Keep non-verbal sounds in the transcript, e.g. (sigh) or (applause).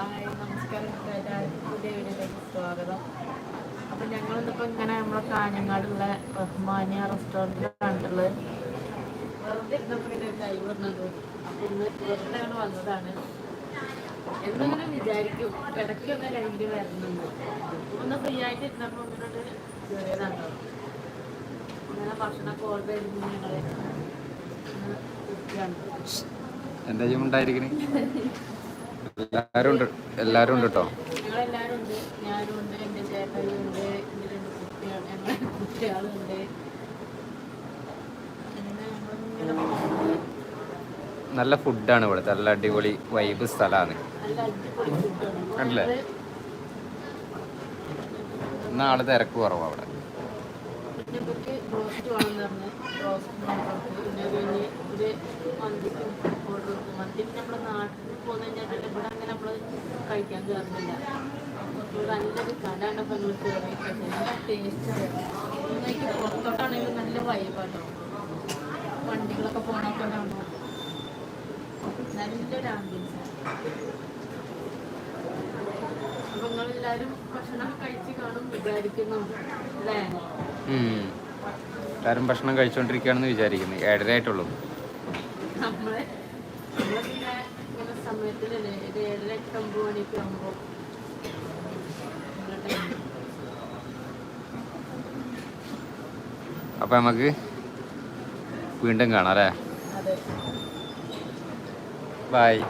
പുതിയ വീഡിയോയിലേക്ക് സ്വാഗതം. അപ്പം ഞങ്ങളിന്നിപ്പോൾ ഇങ്ങനെ നമ്മളെ കാഞ്ഞങ്ങാടുള്ള റഹ്മാനിയ റെസ്റ്റോറന്റിൽ കണ്ടുള്ളത് വെറുതെ ഇരുന്നപ്പോൾ ഇങ്ങനെ കൈ വന്നത് അപ്പം ഇന്ന് വെറുതെ വന്നതാണ്. എന്നിങ്ങനെ വിചാരിക്കും ഇടയ്ക്കൊന്ന് ലൈവിൽ വരുന്നുണ്ട് ഒന്ന് ഫ്രീ ആയിട്ട് ഇരുന്നപ്പോൾ ഇങ്ങോട്ട് കയറിയതാണ് ഇങ്ങനെ ഭക്ഷണമൊക്കെ ഓർഡർ ചെയ്ത് ഞങ്ങൾ എന്താ ചെയ്യുമുണ്ടായിരിക്കണേ (laughs) എല്ലാരും ഉണ്ട് എല്ലാരും ഉണ്ട് കേട്ടോ. നല്ല ഫുഡാണ് ഇവിടെ. നല്ല അടിപൊളി വൈബ് സ്ഥലമാണ്? ഇന്ന് ആൾ തിരക്ക് കുറവാണ് അവിടെ. നമ്മുടെ നാട്ടിൽ കഴിഞ്ഞാൽ അങ്ങനെ നമ്മൾ കഴിക്കാൻ ടേസ്റ്റ് നല്ല വണ്ടികളൊക്കെ ഭക്ഷണം കഴിച്ച് കാണും വിചാരിക്കുന്നു അല്ലേ? ഭക്ഷണം വിചാരിക്കുന്നു. അപ്പൊ നമുക്ക് വീണ്ടും കാണാം അല്ലേ? Bye